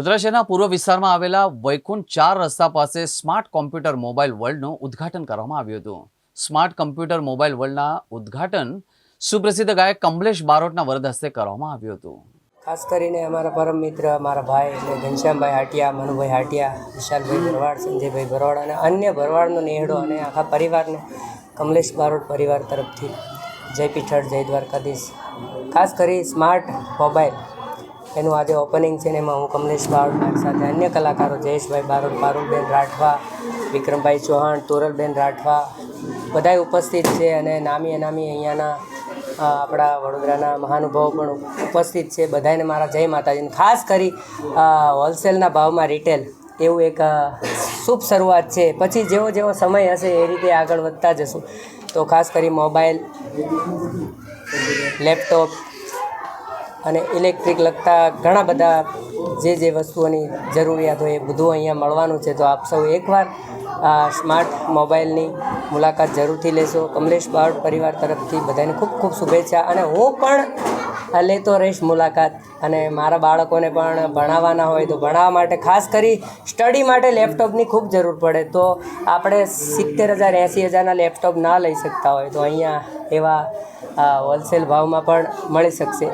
વડોદરા શહેરના પૂર્વ વિસ્તારમાં આવેલા વૈકુંઠ ચાર રસ્તા પાસે સ્માર્ટ કોમ્પ્યુટર મોબાઈલ વર્લ્ડનું ઉદ્ઘાટન કરવામાં આવ્યું હતું. સ્માર્ટ કોમ્પ્યુટર મોબાઈલ વર્લ્ડના ઉદ્ઘાટન સુપ્રસિદ્ધ ગાયક કમલેશ બારોટના વરદ હસ્તે કરવામાં આવ્યું હતું. ખાસ કરીને અમારા પરમ મિત્ર મારા ભાઈ એટલે ઘનશ્યામભાઈ હાટિયા, મનુભાઈ હાટિયા, વિશાલભાઈ ભરવાડ, સંજયભાઈ ભરવાડ અને અન્ય ભરવાડનો નેહડો અને આખા પરિવારને કમલેશ બારોટ પરિવાર તરફથી. જય પીઠળ, જય દ્વારકાધીશ. ખાસ કરી સ્માર્ટ મોબાઈલ. એનું આજે ઓપનિંગ છે ને એમાં હું કમલેશ બારોટ સાથે અન્ય કલાકારો જયેશભાઈ બારોટ, પારુલબેન રાઠવા, વિક્રમભાઈ ચૌહાણ, તોરલબેન રાઠવા બધાય ઉપસ્થિત છે અને નામી અનામી અહીંયાના આપણા વડોદરાના મહાનુભાવો પણ ઉપસ્થિત છે. બધાને મારા જય માતાજીને ખાસ કરી હોલસેલના ભાવમાં રિટેલ એવું એક શુભ શરૂઆત છે. પછી જેવો જેવો સમય હશે એ રીતે આગળ વધતા જશું. તો ખાસ કરી મોબાઈલ, લેપટોપ અને ઇલેક્ટ્રિક લગતા ઘણા બધા જે જે વસ્તુઓની જરૂરિયાત હોય એ બધું અહીંયા મળવાનું છે. તો આપ સૌ એકવાર આ સ્માર્ટ મોબાઈલની મુલાકાત જરૂરથી લેશો. કમલેશ બાવડ પરિવાર તરફથી બધાને ખૂબ ખૂબ શુભેચ્છા અને હું પણ લેતો રહીશ મુલાકાત. અને મારા બાળકોને પણ ભણાવવાના હોય તો ભણાવવા માટે ખાસ કરી સ્ટડી માટે લેપટોપની ખૂબ જરૂર પડે. તો આપણે સિત્તેર હજાર, એંસી હજારના લેપટોપ ના લઈ શકતા હોય તો અહીંયા એવા હોલસેલ ભાવમાં પણ મળી શકશે.